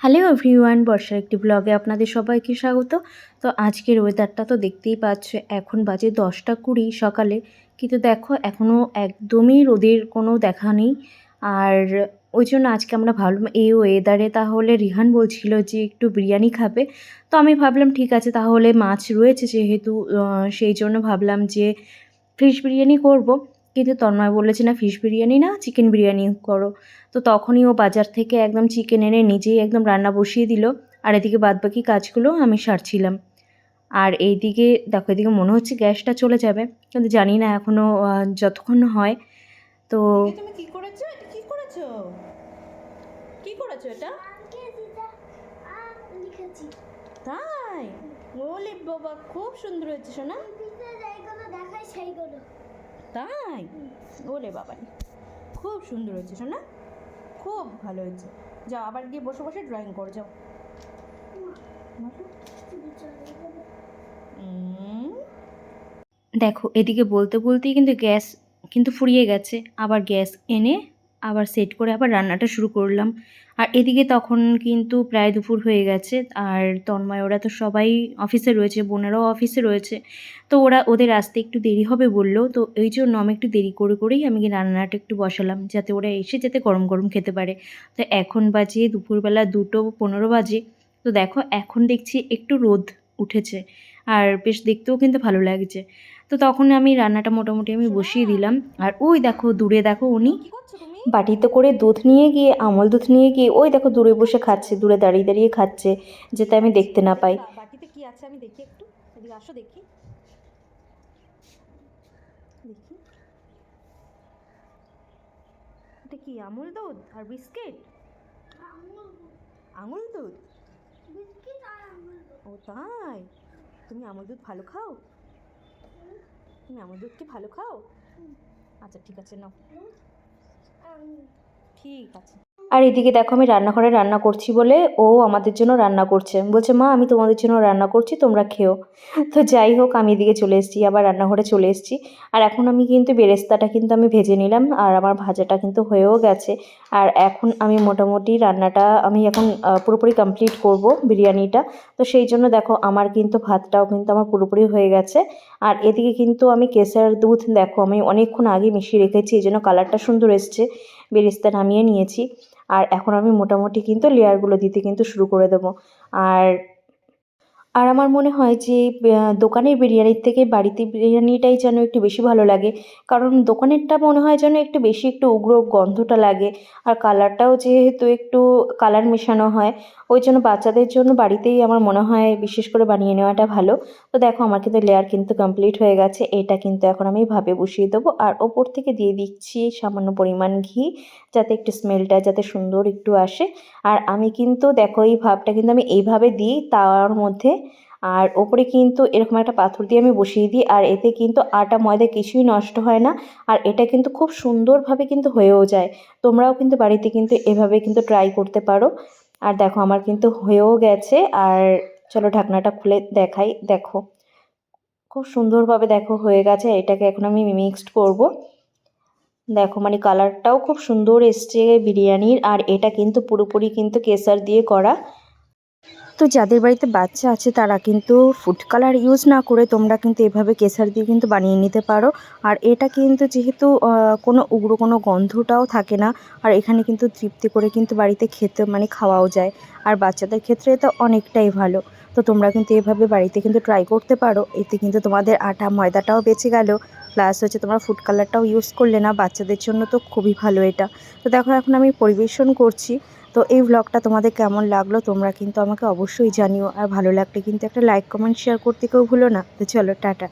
Hello everyone, বর্ষার একটি ব্লগে আপনাদের সবাইকে স্বাগত। তো আজকের ওয়েদারটা তো দেখতেই পাচ্ছ, এখন বাজে দশটা কুড়ি সকালে। কিন্তু দেখো এখনও একদমই রোদের কোনো দেখা নেই। আর ওই জন্য আজকে আমরা ভাবলাম, এই ওয়েদারে তাহলে রিহান বলছিল যে একটু বিরিয়ানি খাবে। তো আমি ভাবলাম, ঠিক আছে, তাহলে মাছ রয়েছে যেহেতু সেই জন্য ভাবলাম যে ফিশ বিরিয়ানি করব। কিন্তু তন্ময় বলেছে না ফিশ বিরিয়ানি না চিকেন বিরিয়ানি করো। তো তখনই ও বাজার থেকে একদম চিকেন এনে নিজেই একদম রান্না বসিয়ে দিল। আর এদিকে বাদবাকি কাজগুলো আমি সারছিলাম। আর এইদিকে দেখো এদিকে মনে হচ্ছে গ্যাসটা চলে যাবে কিন্তু জানি না এখনও যতক্ষণ হয়। তো তুমি কি করেছ? কি করেছ? কি করেছ এটা? তাই? ওলে বাবা খুব সুন্দর হয়েছে শোনা পিছনে দেখায় সেইগুলো তাই? ওলে বাবা খুব সুন্দর হয়েছে না? খুব ভালো হয়েছে। যাও, আবার গিয়ে বসে বসে ড্রয়িং করে, যাও। দেখো, এদিকে বলতে বলতেই কিন্তু গ্যাস কিন্তু ফুরিয়ে গেছে। আবার গ্যাস এনে আবার সেট করে আবার রান্নাটা শুরু করলাম। আর এদিকে তখন কিন্তু প্রায় দুপুর হয়ে গেছে। আর তন্ময়, ওরা তো সবাই অফিসে রয়েছে, বোনেরাও অফিসে রয়েছে। তো ওরা ওদের আসতে একটু দেরি হবে বলল। তো এই জন্য আমি একটু দেরি করে করেই আমি রান্নাটা একটু বসালাম, যাতে ওরা এসে যাতে গরম গরম খেতে পারে। তো এখন বাজে দুপুরবেলা দুটো পনেরো বাজে। তো দেখো, এখন দেখছি একটু রোদ উঠেছে। আর বেশ দেখতেও কিন্তু ভালো লাগছে। তো তখন আমি রান্নাটা মোটামুটি আমি বসিয়ে দিলাম। আর ওই দেখো, দূরে দেখো উনি বাটিতে করে দুধ নিয়ে গিয়ে, আমল দুধ নিয়ে গিয়ে, ওই দেখো দূরে বসে খাচ্ছে, দূরে দাঁড়িয়ে দাঁড়িয়ে খাচ্ছে, যেতে আমি দেখতে না পাই। বাটিতে কি আছে আমি দেখি একটু। এদিকে আসো দেখি। দেখি। কি আমুল দুধ আর বিস্কিট? আঙুল দুধ। ও তাই? তুমি আমুল দুধ ভালো খাও? তুমি আমুল দুধ কি ভালো খাও? আচ্ছা ঠিক আছে নাও। ঠিক আছে। আর এদিকে দেখো আমি রান্নাঘরে রান্না করছি বলে ও আমাদের জন্য রান্না করছে। বলছে, মা, আমি তোমাদের জন্য রান্না করছি, তোমরা খেও। তো যাই হোক, আমি এদিকে চলে এসেছি, আবার রান্নাঘরে চলে এসেছি। আর এখন আমি কিন্তু বেরেস্তাটা কিন্তু আমি ভেজে নিলাম, আর আমার ভাজাটা কিন্তু হয়েও গেছে। আর এখন আমি মোটামুটি রান্নাটা আমি এখন পুরোপুরি কমপ্লিট করব বিরিয়ানিটা। তো সেই জন্য দেখো, আমার কিন্তু ভাতটাও কিন্তু আমার পুরোপুরি হয়ে গেছে। আর এদিকে কিন্তু আমি কেসার দুধ, দেখো, আমি অনেকক্ষণ আগে মিশিয়ে রেখেছি, এই জন্য কালারটা সুন্দর এসছে। বেরেস্তা নামিয়ে নিয়েছি। আর এখন আমি মোটামুটি কিন্তু লেয়ারগুলো দিতে কিন্তু শুরু করে দেবো। আর আর আমার মনে হয় যে দোকানের বিরিয়ানির থেকে বাড়িতে বিরিয়ানিটাই যেন একটু বেশি ভালো লাগে। কারণ দোকানেরটা মনে হয় যেন একটু বেশি একটু উগ্র গন্ধটা লাগে। আর কালারটাও যেহেতু একটু কালার মেশানো হয় ওই জন্য বাচ্চাদের জন্য বাড়িতেই আমার মনে হয় বিশেষ করে বানিয়ে নেওয়াটা ভালো। তো দেখো, আমার কিন্তু লেয়ার কিন্তু কমপ্লিট হয়ে গেছে। এটা কিন্তু এখন আমি ভাবে বসিয়ে দেবো। আর ওপর থেকে দিয়ে দিচ্ছি সামান্য পরিমাণ ঘি, যাতে একটু স্মেলটা যাতে সুন্দর একটু আসে। আর আমি কিন্তু দেখো, এই ভাবটা কিন্তু আমি এইভাবে দিই তাওয়ার মধ্যে। আর ওপরে কিন্তু এরকম একটা পাথর দিয়ে আমি বসিয়ে দিই। আর এতে কিন্তু আটা, ময়দা কিছুই নষ্ট হয় না। আর এটা কিন্তু খুব সুন্দরভাবে কিন্তু হয়েও যায়। তোমরাও কিন্তু বাড়িতে কিন্তু এভাবে কিন্তু ট্রাই করতে পারো। আর দেখো আমার কিন্তু হয়েও গেছে, আর চলো ঢাকনাটা খুলে দেখাই, দেখো। খুব সুন্দরভাবে দেখো হয়ে গেছে, এটাকে এখন আমি মিক্সড করব। দেখো মানে কালারটাও খুব সুন্দর এসছে বিরিয়ানির, আর এটা কিন্তু পুরোপুরি কিন্তু কেসার দিয়ে করা। তো যাদের বাড়িতে বাচ্চা আছে, তারা কিন্তু ফুড কালার ইউজ না করে তোমরা কিন্তু এভাবে কেসার দিয়ে কিন্তু বানিয়ে নিতে পারো। আর এটা কিন্তু যেহেতু কোনো উগ্র কোনো গন্ধটাও থাকে না, আর এখানে কিন্তু তৃপ্তি করে কিন্তু বাড়িতে খেতে মানে খাওয়াও যায়। আর বাচ্চাদের ক্ষেত্রে এটা অনেকটাই ভালো। তো তোমরা কিন্তু এভাবে বাড়িতে কিন্তু ট্রাই করতে পারো। এতে কিন্তু তোমাদের আটা, ময়দাটাও বেঁচে গেল। প্লাস হচ্ছে তোমরা ফুড কালারটাও ইউজ করলে না, বাচ্চাদের জন্য তো খুবই ভালো এটা। তো দেখো, এখন আমি পরিবেশন করছি। তো এই ব্লগটা তোমাদের কেমন লাগল তোমরা কিন্তু আমাকে অবশ্যই জানিও। আর ভালো লাগলে কিন্তু একটা লাইক কমেন্ট শেয়ার করতে কেউ ভুলো না। তো চলো, টাটা।